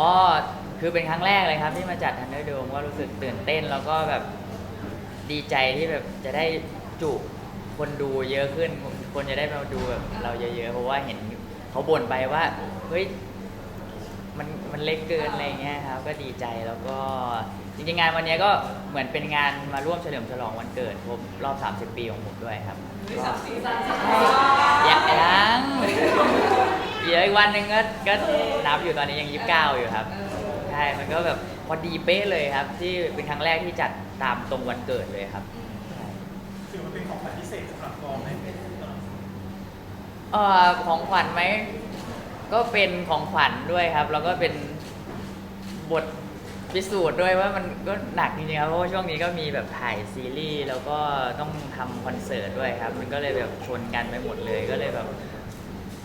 ก็คือเป็นครั้งแรกเลยครับที่มาจัดทันเดอร์โดมก็รู้สึกตื่นเต้นแล้วก็แบบดีใจที่แบบจะได้จุคนดูเยอะขึ้น คนจะได้มาดูแบบเราเยอะๆเพราะว่าเห็นเขาบ่นไปว่าเฮ้ยมันมันเล็กเกินอะไรเงี้ยครับก็ดีใจแล้วก็จริงๆงานวันเนี้ยก็เหมือนเป็นงานมาร่วมเฉลิมฉลองวันเกิดครบรอบ 30 ปีของผมด้วยครับก็ยังยัง เดี๋ยวอีกวันหนึ่งก็ก็นับอยู่ตอนนี้ยังยี่สิบเก้าอยู่ครับใช่มันก็แบบพอดีเป๊ะเลยครับ ที่เป็นครั้งแรกที่จัดตามตรงวันเกิดเลยครับใช่ถือว่าเป็นของขวัญพิเศษสำหรับกองไหมเอ่อของขวัญไหมก็เป็นของขวัญด้วยครับ แล้วก็เป็นบทพิสูจน์ด้วยว่ามันก็หนักจริงๆครับเพราะว่าช่วงนี้ก็มีแบบถ่ายซีรีส์แล้วก็ต้องทำคอนเสิร์ตด้วยครับ มันก็เลยแบบชนกันไปหมดเลยก็เลยแบบ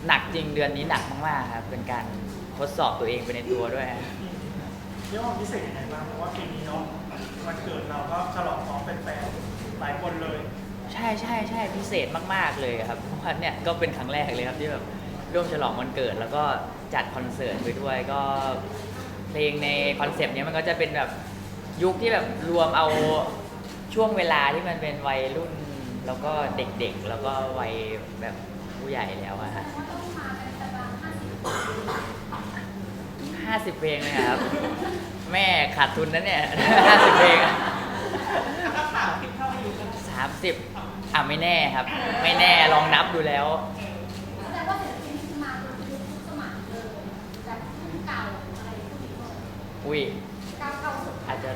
หนักจริงเดือนนี้หนักมากๆครับเป็นการทดสอบตัวเองไปในตัวด้วยฮะเรียกว่าพิเศษยังไงบ้างเพราะว่าปีนี้เนาะวันเกิดเราก็ฉลองพร้อมแฟนๆหลายคนเลย ใช่ใช่ใช่พิเศษมากๆเลยครับเพราะว่าเนี่ยก็เป็นครั้งแรกเลยครับที่แบบร่วมฉลองวันเกิดแล้วก็จัดคอนเสิร์ตไปด้วยก็เพลงในคอนเซปต์เนี้ยมันก็จะเป็นแบบยุคที่แบบรวมเอาช่วงเวลาที่มันเป็นวัยรุ่น แล้วก็เด็กๆ แล้วก็วัยแบบ ผู้ใหญ่แล้วอะฮะห้าสิบเพลงเลยครับ แม่ขาดทุนนะเนี่ยห้าสิบเพลงอะสามสิบอะไม่แน่ครับ ไม่แน่ลองนับดูแล้วแสดงว่าศิลปินที่มาคือยุคทุกสมัยเลยแบบรุ่นเก่าอะไรพวกนี้เลยอุ้ยเก่าเก่าสุดอาจจะ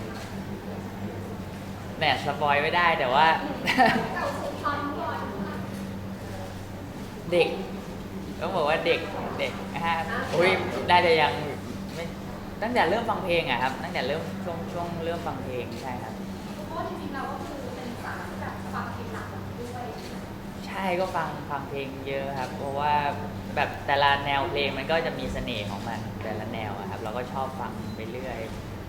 แหนสปอยไม่ได้แต่ว่า เก่าสุดตอนบอล เด็กต้องบอกว่าเด็กเด็กนะฮะอุ้ยได้แต่ยังไม่ตั้งแต่เริ่มฟังเพลงอะครับ ตั้งแต่เริ่มช่วงช่วงเริ่มฟังเพลงใช่ครับเพราะจริงๆเราก็คือเป็นสายแบบฟังเพลงหลักด้วยใช่ก็ฟังฟังเพลงเยอะครับ เพราะว่าแบบแต่ละแนวเพลงมันก็จะมีเสน่ห์ของมันแต่ละแนวอะครับ เราก็ชอบฟังไปเรื่อย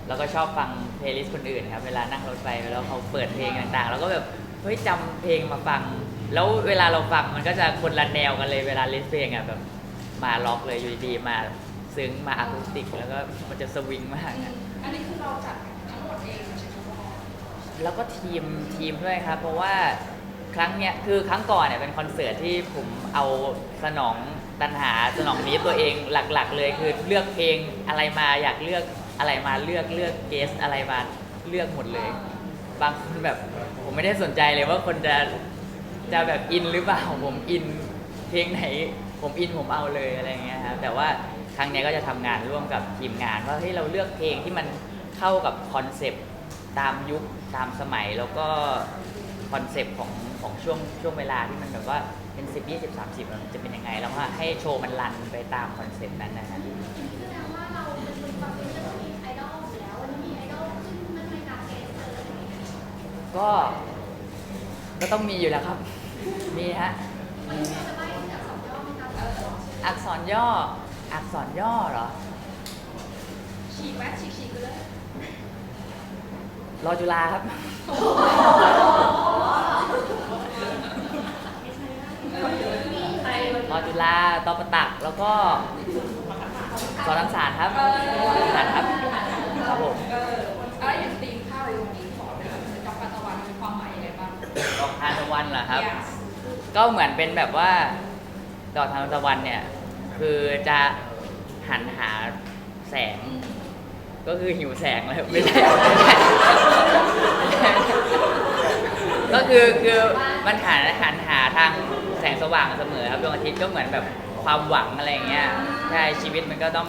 แล้วก็ชอบฟังเพลย์ลิสต์คนอื่นครับ เวลานั่งรถไฟแล้วเขาเปิดเพลงต่างๆแล้วก็แบบเฮ้ยจำเพลงมาฟัง แล้วเวลาเราฟังมันก็จะคนละแนวกันเลยเวลาลิสต์เพลงอะแบบมาล็อกเลยอยู่ดีๆมาซึ้งมาอะคูสติก แล้วก็มันจะสวิงมากอะอันนี้คือเราจัดทั้งหมดเองใช่ไหมคะแล้วก็ทีมทีมด้วยครับ เพราะว่าครั้งเนี้ยคือครั้งก่อนเนี่ยเป็นคอนเสิร์ตที่ผมเอาสนองตันหาสนองนี้ตัวเองหลัก ๆ เลยคือเลือกเพลงอะไรมาอยากเลือกอะไรมาเลือกเลือกเกสอะไรมาเลือกหมดเลย บางคนแบบผมไม่ได้สนใจเลยว่าคนจะ จะแบบอินหรือเปล่าผมอินเพลงไหน ผมอินผมเอาเลยอะไรเงี้ยครับแต่ว่าครั้งเนี้ยก็จะทำงานร่วมกับทีมงานว่าเฮ้ยเราเลือกเพลงที่มันเข้ากับคอนเซปต์ตามยุคตามสมัยแล้วก็คอนเซปต์ของของช่วงช่วงเวลาที่มันแบบว่าเป็น10 20 30มันจะเป็นยังไง แล้วว่าให้โชว์มันรันไปตามคอนเซปต์นั้นนะฮะแสดงว่าเราเป็นคนฟังเพลงที่มีไอดอลอยู่แล้ววันนี้มีไอดอลขึ้นมันไม่นับเกสเลยอะไรอย่างเงี้ยก็ก็ต้องมีอยู่แล้วครับ มีฮะวันนี้เราจะไล่จากสองย่อมีการเอออักษรย่อ อักษรย่อเหรอ ฉีกแวะฉีกฉีกไปเลยรอจุฬาครับ รอจุฬาตอประตัก แล้วก็สอนรังสารครับสารครับ ครับผมเออแล้วอย่างตีมข้าวในวันนี้ขอเป็นกับปัตตะวันมีความหมายยังไงบ้างดอกทานตะวันเหรอครับ Yes ก็เหมือนเป็นแบบว่าดอกทานตะวันเนี่ย คือจะหันหาแสง ก็คือหิวแสงเลยไม่ใช่ ก็คือคือมันหันหันหาทางแสงสว่างเสมอครับดวงอาทิตย์ก็เหมือนแบบความหวังอะไรอย่างเงี้ยใช่ชีวิตมันก็ต้อง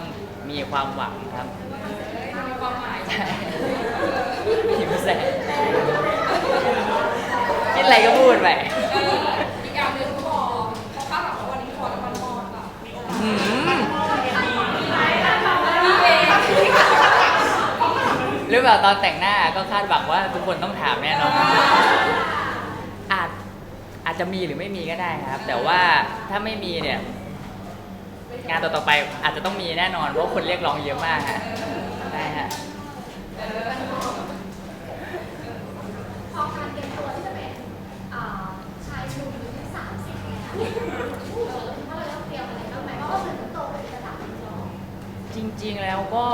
มีความหวังครับมีความหมายใช่หิวแสงคิดอะไรก็พูดไป เอออีกอย่างหนึ่งเขาบอกเขาคาดหวังว่าวันนี้ขอน้ำมันมอดแบบ หืม นี่เอง ห รือเปล่าตอนแต่งหน้าก็คาดหวังว่าทุกคนต้องถามแน่นอนอาจอาจจะมีหรือไม่มีก็ได้ครับ แต่ว่าถ้าไม่มีเนี่ย งานต่อๆไปอาจจะต้องมีแน่นอนเพราะคนเรียกร้องเยอะมากฮะได้ฮะพอการเตรียมตัวที่จะเป็นอ่าชายหนุ่มอายุสามสิบเนี่ยเออว่าเราต้องเตรียมอะไรบ้างไหมเพราะว่าเหมือนโตเป็นระดับหนึ่งแล้วจริงๆแล้วก็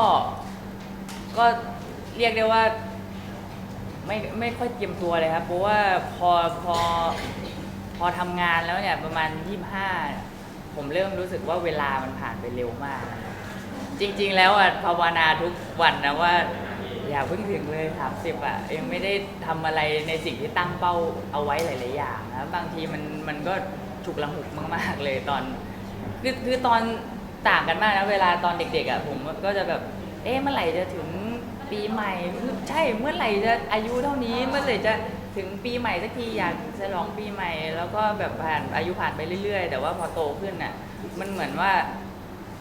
ก็ เรียกได้ว่าไม่ไม่ค่อยเตรียมตัวเลยครับ เพราะว่าพอพอพอทำงานแล้วเนี่ยประมาณ 25 ผมเริ่มรู้สึกว่าเวลามันผ่านไปเร็วมาก จริง ๆ แล้วอะภาวนาทุกวันนะว่า อย่าเพิ่งถึงเลย30อะยังไม่ได้ทำอะไรในสิ่งที่ตั้งเป้าเอาไว้หลาย ๆ อย่างนะบางทีมันมันก็ฉุกละหุกมาก ๆ เลยตอน คือคือตอนต่างกันมากนะเวลาตอนเด็ก ๆอะผมก็จะแบบ เอ๊ะเมื่อไหร่จะถึง ปีใหม่ใช่เมื่อไหร่จะอายุเท่านี้เมื่อไหร่จะถึงปีใหม่สักทีอยากฉลองปีใหม่ แล้วก็แบบผ่านอายุผ่านไปเรื่อย ๆ แต่ว่าพอโตขึ้นอะมันเหมือนว่า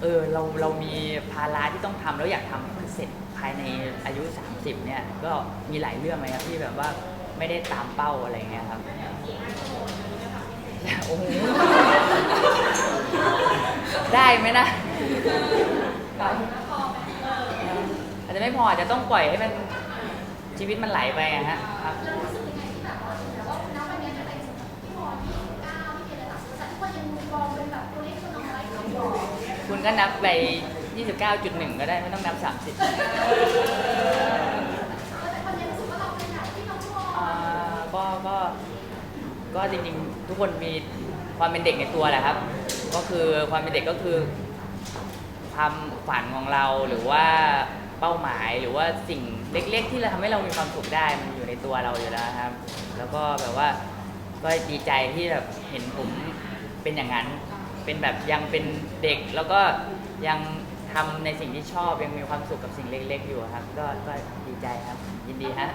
เออเราเรามีภาระที่ต้องทำแล้วอยากทำให้มันเสร็จภายในอายุ 30 เนี่ยก็มีหลายเรื่องเลยครับที่แบบว่าไม่ได้ตามเป้าอะไรเงี้ยครับโอ้โหได้ไหมนะอา จจะไม่พออาจจะต้องปล่อยให้มันชีวิตมันไหลไปอะฮะครับเรารู้สึกยังไงที่แบบว่าถึงแม้ว่าณวันนี้จะเป็นพี่มอญ29พี่เกณฑ์ระดับแต่ทุกคนยังมองเป็นแบบตัวเล็กตัวน้อยของเราคุณก็นับไป 29.1 ก็ได้ไม่ต้องนับ 30แต่คนยังรู้สึกว่าเราเป็นแบก็ก็ก็จริงๆ ทุกคนมีความเป็นเด็กในตัวแหละครับ ก็คือความเป็นเด็กก็คือความฝันของเราหรือว่า เป้าหมายหรือว่าสิ่งเล็ก ๆ ที่เราทำให้เรามีความสุขได้มันอยู่ในตัวเราอยู่แล้วครับ แล้วก็แบบว่าก็ดีใจที่แบบเห็นผมเป็นอย่างนั้น เป็นแบบยังเป็นเด็กแล้วก็ยังทำในสิ่งที่ชอบยังมีความสุขกับสิ่งเล็ก ๆ อยู่ครับ ก็ก็ดีใจครับ ยินดีฮะ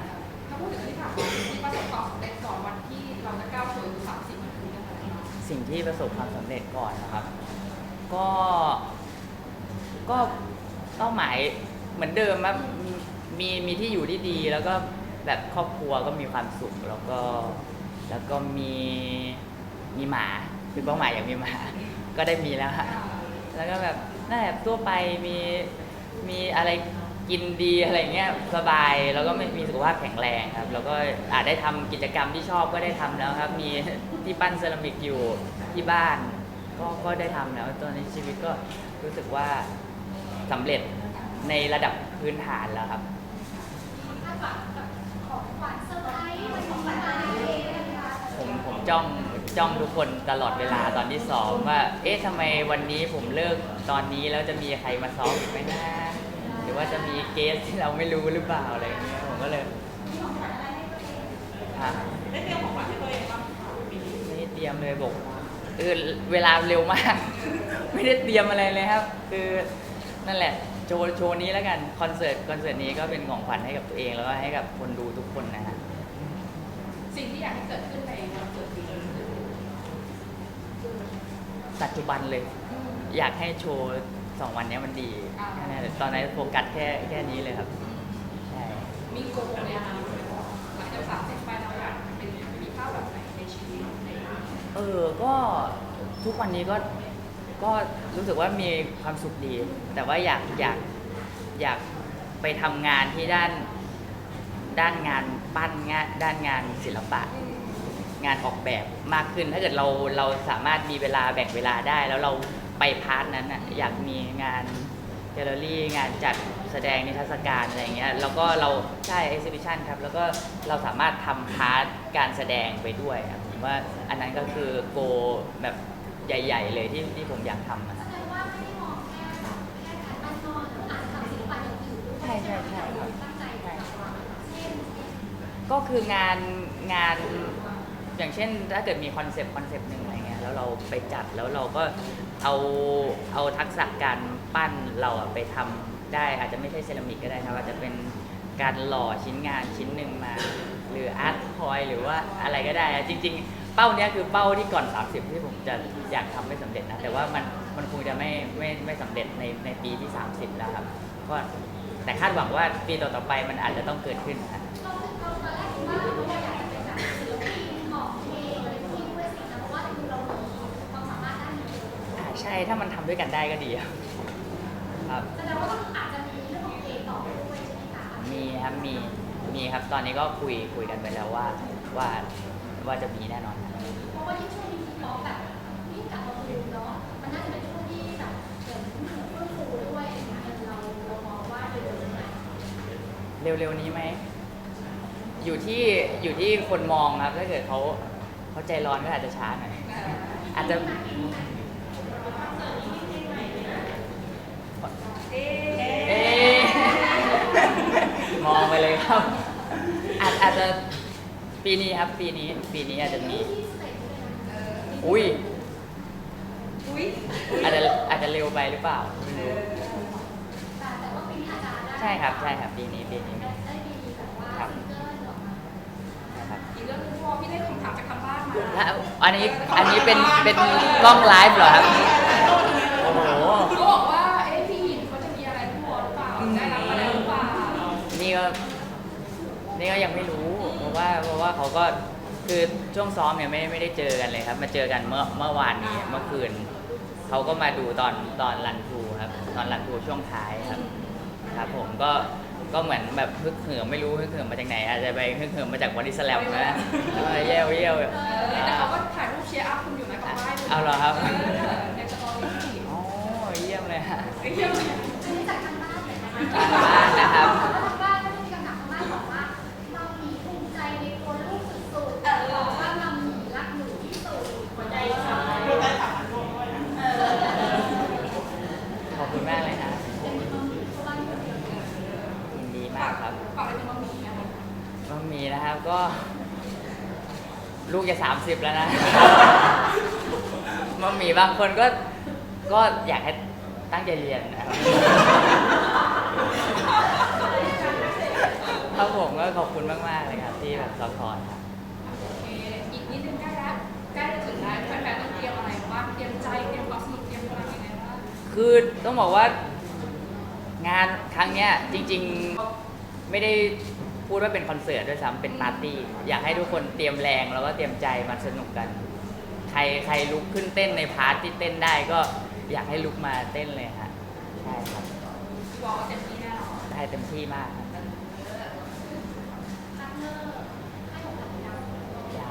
ถ้าพูดถึงที่ถามว่าที่ประสบความสำเร็จก่อนวันที่เราจะก้าวสู่อายุ30มันคือเรื่องอะไรบ้างสิ่งที่ประสบความสำเร็จก่อนนะครับ ก็ ก็เป้าหมาย เหมือนเดิมครับมีมีที่อยู่ที่ดีแล้วก็แบบครอบครัวก็มีความสุขแล้วก็แล้วก็มีมีหมาคือเป้าหมายอย่างมีหมา ก็ได้มีแล้วฮะแล้วก็แบบนั่นแหละทั่วไปมีมีอะไรกินดีอะไรเงี้ยสบายแล้วก็ไม่มีสุขภาพแข็งแรงครับ แล้วก็อาจได้ทำกิจกรรมที่ชอบก็ได้ทำแล้วครับ มีที่ปั้นเซรามิกอยู่ที่บ้าน ก็ก็ได้ทำแล้วตอนนี้ชีวิตก็รู้สึกว่าสำเร็จ ในระดับพื้นฐานแล้วครับคาดหวังกับของขวัญเซอร์ไพรส์วันของขวัญอะไรนะคะผมผมจ้องจ้องทุกคนตลอดเวลาตอนที่ซ้อมว่า เอ๊ะทำไมวันนี้ผมเลิกตอนนี้แล้วจะมีใครมาซ้อมอีกไหมนะหรือว่าจะมีเกสที่เราไม่รู้หรือเปล่าอะไรอย่างเงี้ยผมก็เลยฮะได้เตรียมของขวัญให้ตัวเองบ้างไม่ได้เตรียมเลยบอกเออเวลาเร็วมาก ไม่ได้เตรียมอะไรเลยครับ คือนั่นแหละ โชว์โชว์นี้แล้วกันคอนเสิร์ตคอนเสิร์ตนี้ก็เป็นของขวัญให้กับตัวเองแล้วก็ให้กับคนดูทุกคนนะฮะสิ่งที่อยากให้เกิดขึ้นในวันเกิดปีนี้คือปัจจุบันเลยอยากให้โชว์สองวันเนี้ยมันดีแค่นั้นตอนนั้นโฟกัสแค่แค่นี้เลยครับใช่มีโกลในอนาคตหลังจากสามสิบไปเราอยากเป็นมีภาพแบบไหนในชีวิตในเออก็ทุกวันนี้ก็ ก็รู้สึกว่ามีความสุขดี แต่ว่าอยากอยากอยากไปทำงานที่ด้านด้านงานปั้นงานด้านงานศิลปะ งานออกแบบมากขึ้น ถ้าเกิดเราเราสามารถมีเวลาแบ่งเวลาได้ แล้วเราไปพาร์ทนั้นน่ะอยากมีงานแกลเลอรี่งานจัดแสดงนิทรรศการอะไรอย่างเงี้ยแล้วก็เราใช่ exhibition ครับแล้วก็เราสามารถทำพาร์ทการแสดงไปด้วยผมว่าอันนั้นก็คือโกแบบ ใหญ่ ๆ เลยที่ที่ผมอยากทำนะแสดงว่าไม่ได้มองแค่แค่การบันนอนหรืออ่านทำศิลปะอย่างอื่นด้วยใช่ใช่ใช่ครับ ตั้งใจแบบว่าเช่นก็คืองานงานอย่างเช่นถ้าเกิดมีคอนเซปต์คอนเซปต์หนึ่งอะไรเงี้ยแล้วเราไปจัดแล้วเราก็เอาเอาทักษะการปั้นเราอะไปทำได้อาจจะไม่ใช่เซรามิกก็ได้ครับอาจจะเป็นการหล่อชิ้นงานชิ้นหนึ่งมา รืออาร์ตทอยหรือว่าอะไรก็ได้อะจริง ๆ เป้าเนี้ยคือเป้าที่ก่อน 30 ที่ผมจะอยากทำไม่สำเร็จนะ แต่ว่ามันมันคงจะไม่ไม่ไม่สำเร็จในในปีที่ 30 แล้วครับก็แต่คาดหวังว่าปีต่อๆไปมันอาจจะต้องเกิดขึ้นนะเราเราตอนแรกคิดว่าเราอยากจะเป็นแบบศิลปินออกเพลงอะไรพวกนี้ด้วยสินะเพราะว่าคือเรามีความสามารถด้านนี้อ่าใช่ถ้ามันทำด้วยกันได้ก็ดีครับครับแสดงว่าต้องอาจจะมีเรื่องของเพลงต่อไปด้วยใช่ไหมคะมีครับมี มีครับ ตอนนี้ก็คุยคุยกันไปแล้วว่าว่าว่าจะมีแน่นอนครับเพราะว่ายิ่งช่วงนี้ร้องแบบยิ่งกลับมาดูเนาะมันน่าจะเป็นช่วงที่แบบเหมือนเฟื่องฟูด้วยอะไรอย่างเงี้ยเราเร็วๆนี้ไหม อยู่ที่อยู่ที่คนมองครับถ้าเกิดเขาเขาใจร้อนก็อาจจะช้าหน่อยอาจจะเอ๊ะเอ๊ะมองไปเลยครับ อาจอาจจะปีนี้ครับปีนี้ปีนี้อาจจะมีที่สเตจเลยนะอุ้ยอุ้ยอาจจะอาจจะเร็วไปหรือเปล่าไม่รู้แต่แต่ว่าปีนี้อาจจะได้ใช่ครับใช่ครับปีนี้ปีนี้ได้ได้มีแบบว่าครับซิงเกิลออกมานะครับอีกเรื่องหนึงพอพี่ได้คำถามจากทางบ้านมาแล้วอันนี้อันนี้เป็นเป็นกล้องไลฟ์เหรอครับ ก็คือช่วงซ้อมเนี่ยไม่ไม่ได้เจอกันเลยครับ มาเจอกันเมื่อเมื่อวานนี้เมื่อคืนเขาก็มาดูตอนตอนรันทูครับตอนรันทูช่วงท้ายครับครับผมก็ก็เหมือนแบบฮึกเหิมไม่รู้ฮึกเหิมมาจากไหน อาจจะไปฮึกเหิมมาจากบอดี้สแลมนะเออเยี่ยวเยี่ยวเออแต่เขาก็ถ่ายรูปเชียร์อัพคุณอยู่นะกับบ้านเอาเหรอครับเออในสตอรี่โอ้เยี่ยมเลยฮะไอ้เหี้ยอันนี้จากทางบ้านเลยนะคะ ก็ ลูกจะสามสิบแล้วนะมามีบางคนก็ก็อยากให้ตั้งใจเรียนนะครับครับผมก็ขอบคุณมากๆเลยครับ ที่แบบซัพพอร์ตครับโอเคอีกนิดนึงใกล้แล้วใกล้จะถึงแล้วแฟนๆต้องเตรียมอะไรบ้างเตรียมใจเตรียมความสนุกเตรียมพลังยังไงบ้างคือต้องบอกว่างานครั้งเนี้ยจริงๆ ไม่ได้ พูดว่าเป็นคอนเสิร์ตด้วยซ้ำเป็นปาร์ตี้ อยากให้ทุกคนเตรียมแรงแล้วก็เตรียมใจมาสนุกกัน ใครใครลุกขึ้นเต้นในพาร์ทที่เต้นได้ก็อยากให้ลุกมาเต้นเลยฮะใช่ครับวอลเต็มที่แน่นอนได้เต็มที่มากครับพาร์ทเนอร์ให้ของขวัญยังยัง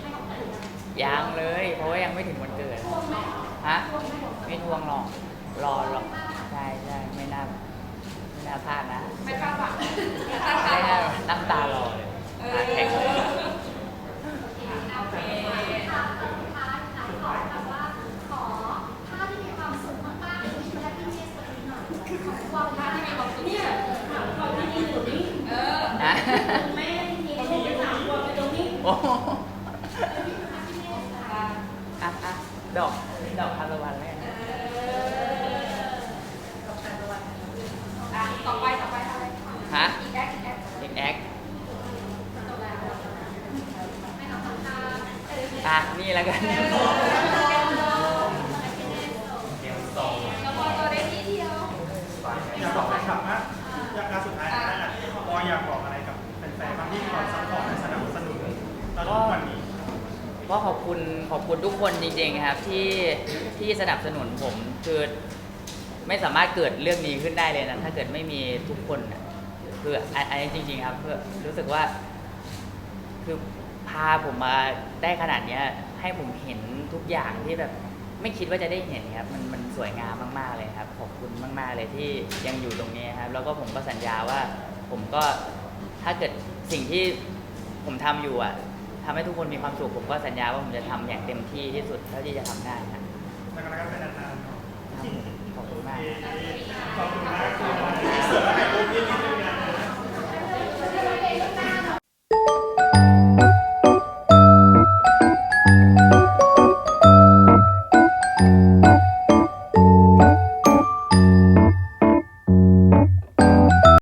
ให้ของขวัญยังยังเลย เพราะว่ายังไม่ถึงวันเกิดทวงไหมฮะทวงไหมไม่ทวงหรอกรอหรอกใช่ใช่ไม่น่าไม่น่าพลาดนะ ไม่คาดหวังตั้งตา ไม่ ร น่า อ ตั้งตารอเลย เออ ตาแข็งเลย โอเค ค่ะตอนท้ายขายของแบบว่าขอภาพที่มีความสุขมากๆในชีวิตและพี่เจสตัวนี้หน่อยของความ ท่า ภาพ ที่ ที่ มี มี ความสุข เนี่ยถามความที่มีอยู่นี่ เออ นะ แม่ที่มีลูกสามคนไปตรงนี้ โอ้โห พี่เจสค่ะ อะอะดอกดอก ทานตะวันเลยอะต่อไปต่อไปอะไรฮะอีกแอคอีกแอคเด็กแอคจบแล้วให้น้องทำท่าเอออะนี่แล้วกัน แล้วพอตัวได้ทีเดียว อยากบอกแฟนคลับว่าอยากการสุดท้ายนะอะบอยอยากบอกอะไรกับแฟนๆบ้างที่คอยซัพพอร์ตและสนับสนุนตลอดวันนี้ ก็ขอบ คุณขอบคุณทุกคนจริงๆครับที่ที่สนับสนุนผมคือไม่สามารถเกิดเรื่องนี้ขึ้นได้เลยนะถ้าเกิดไม่มีทุกคนน่ะคืออันอันนี้จริง ๆ ครับเพื่อรู้สึกว่า คือพาผมมาได้ขนาดเนี้ย ให้ผมเห็นทุกอย่างที่แบบ ไม่คิดว่าจะได้เห็นครับ มันมันสวยงามมาก ๆ เลยครับ ขอบคุณมาก ๆ เลยที่ยังอยู่ตรงนี้ครับ แล้วก็ผมก็สัญญาว่า ผมก็ถ้าเกิดสิ่งที่ผมทำอยู่อะ ทำให้ทุกคนมีความสุขผมก็สัญญาว่าผมจะทำอย่างเต็มที่ที่สุดเท่าที่จะทำได้นะแล้ขอบคุณมาก ขอบคุณมากเอแคุณบนี่